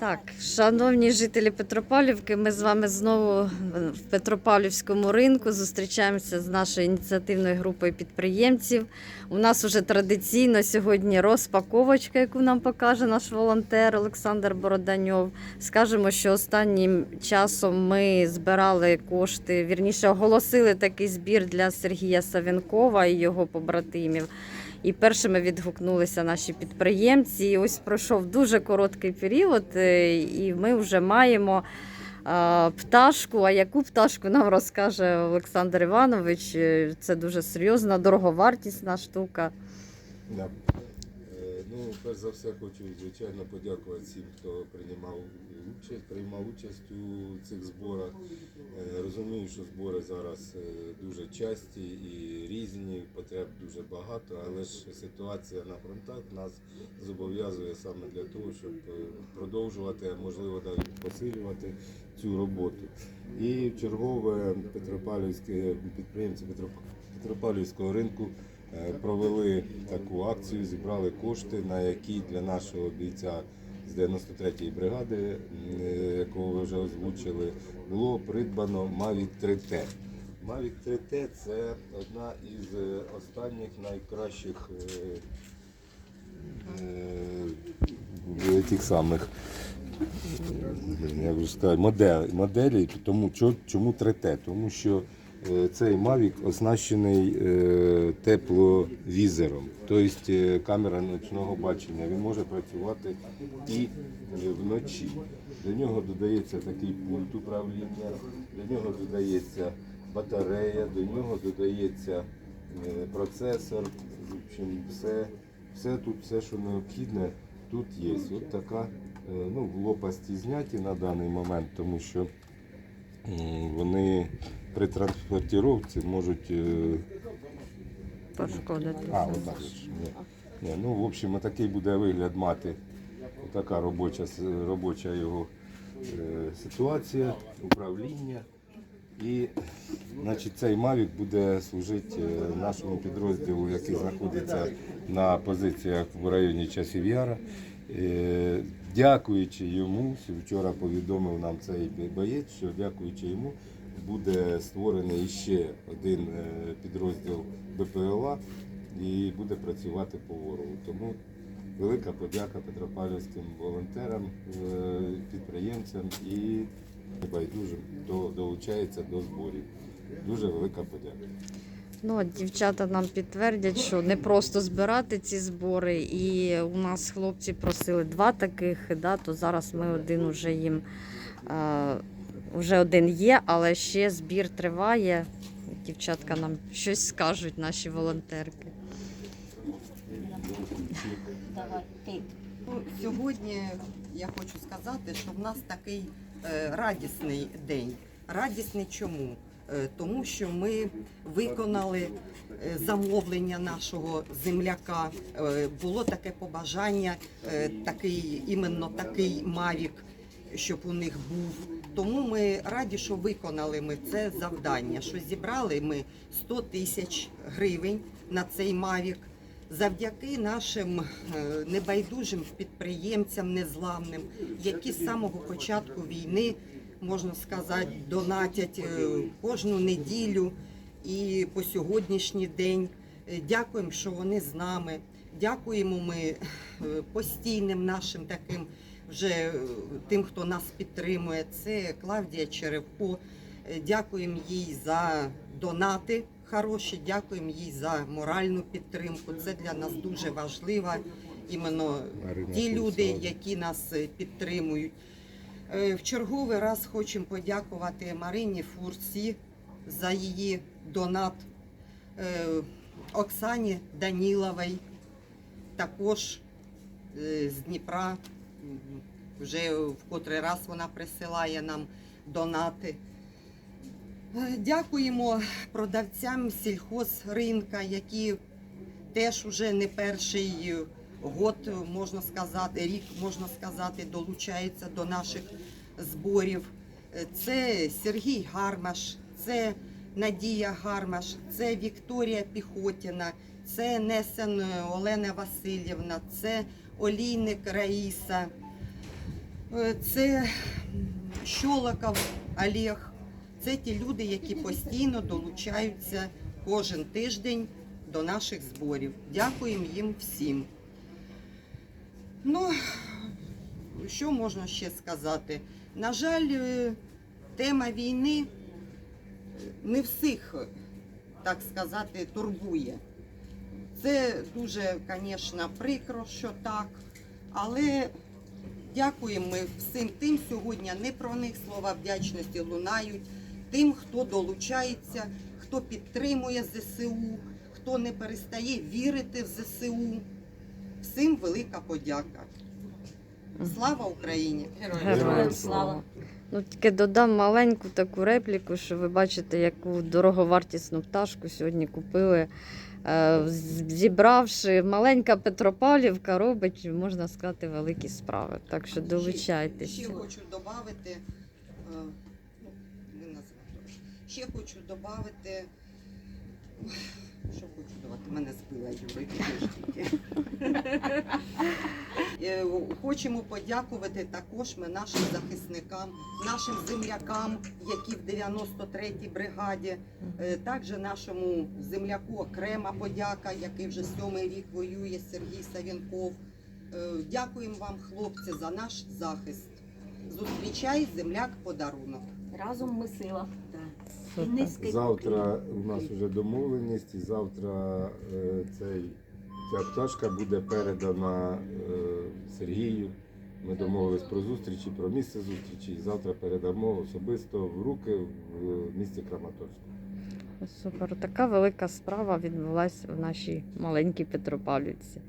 Так, шановні жителі Петропавлівки, ми з вами знову в Петропавлівському ринку зустрічаємося з нашою ініціативною групою підприємців. У нас уже традиційно сьогодні розпаковочка, яку нам покаже наш волонтер Олександр Бороданьов. Скажемо, що останнім часом ми збирали кошти, вірніше оголосили такий збір для Сергія Савенкова і його побратимів. І першими відгукнулися наші підприємці. І ось пройшов дуже короткий період, е, і ми вже маємо пташку. А яку пташку нам розкаже Олександр Іванович? Е, Це дуже серйозна, дороговартісна штука. Да. Ну, перш за все, хочу звичайно подякувати всім, хто приймав участь, приймав участь у цих зборах. Е, Розумію, що збори зараз е, дуже часті і різні, потреб дуже багато, але ж ситуація на фронтах нас зобов'язує саме для того, щоб е, продовжувати, а можливо навіть посилювати цю роботу. І чергове Петропавлівське підприємці Петроп- Петропавлівського ринку провели таку акцію, зібрали кошти, на які для нашого бійця з 93-ї бригади, е, якого ви вже озвучили, було придбано Mavic 3T. Mavic 3T це одна із е, останніх найкращих е, е, тих самих як сказати, модель, моделі. Тому чо- чому 3T? Тому що е, цей Mavic оснащений е, тепловізором, тобто е, камера ночного бачення. Він може працювати і е, вночі. До нього додається такий пульт управління, до нього додається батарея, до нього додається е, процесор. В общем, все, все тут, все, що необхідне, тут є. От така е, ну, лопасті зняті на даний момент, тому що вони при транспортіровці можуть. е, Пошкодити. А, отак. Ні. Ні, ну, в общем, такий буде вигляд мати така робоча, робоча його е, ситуація, управління. І значить, цей Mavic буде служити е, нашому підрозділу, який знаходиться на позиціях в районі часів Яра. Дякуючи йому, вчора повідомив нам цей боєць, що дякуючи йому буде створений ще один е, підрозділ БПЛА і буде працювати по ворогу. Тому велика подяка Петропавлівським волонтерам, е, підприємцям і небайдужим, хто долучається до зборів. Дуже велика подяка. Ну, дівчата нам підтвердять, що не просто збирати ці збори. І у нас хлопці просили два таких, да, то зараз ми один уже їм е, вже один є, але ще збір триває. Дівчатка нам щось скажуть, наші волонтерки. Ну, Сьогодні я хочу сказати, що в нас такий е, радісний день. Радісний чому? Е, тому що ми виконали е, замовлення нашого земляка. Було таке побажання, такий іменно такий Мавік, щоб у них був. Тому ми раді, що виконали ми це завдання. Що зібрали ми 100 тисяч гривень на цей Мавік. Завдяки нашим е, небайдужим підприємцям незламним, які з самого початку війни, можна сказати, донатять е, кожну неділю і по сьогоднішній день. Е, Дякуємо, що вони з нами. Дякуємо ми постійним нашим таким вже е, тим, хто нас підтримує. Це Клавдія Черевко. Е, Дякуємо їй за донати хороші, дякуємо їй за моральну підтримку. Це для нас дуже важливо. Іменно ті люди, які нас е, підтримують. В черговий раз хочемо подякувати Марині Фурсі за її донат, Оксані Даніловій, також з Дніпра. Вже в котрий раз вона присилає нам донати. Е, Дякуємо продавцям сільхозринка, які теж уже не перший год, можна сказати, рік, можна сказати, долучаються до наших зборів. Е, Це Сергій Гармаш, це Надія Гармаш, це Вікторія Піхотіна, це Несен Олена Васильівна, це Олійник Раїса. Е, Це Щолоков Олег. Це ті люди, які постійно долучаються кожен тиждень до наших зборів. Дякуємо їм всім. Ну, що можна ще сказати? На жаль, е, тема війни е, не всіх, так сказати, турбує. Це дуже, звісно, прикро, що так, але дякуємо ми всім тим сьогодні. Не про них слова вдячності лунають, тим, хто долучається, хто підтримує ЗСУ, хто не перестає вірити в ЗСУ. Всім велика подяка. Слава Україні! Героям слава. Ну, тільки додам маленьку таку репліку, що ви бачите, яку дороговартісну пташку сьогодні купили. Е, Зібравши маленька Петропавлівка робить, можна сказати, великі справи. Так що Ще долучайтеся. хочу додати, не. Ще хочу додати. Що хочу додати? Мене збила Юра. Е, Хочемо подякувати також ми нашим захисникам, нашим землякам, які в 93-й бригаді, Е, також нашому земляку окрема подяка, який вже сьомий рік воює Сергій Савінков. Е, Дякуємо вам, хлопці, за наш захист. Зустрічай земляк подарунок. Разом ми сила. Низький Завтра у нас вже домовленість, і завтра е, цей, ця пташка буде передана е, Сергію. Ми домовились про зустрічі, про місце зустрічі. Завтра передамо особисто в руки в місті Краматорську. Супер. Така велика справа відбулася в нашій маленькій Петропавлівці.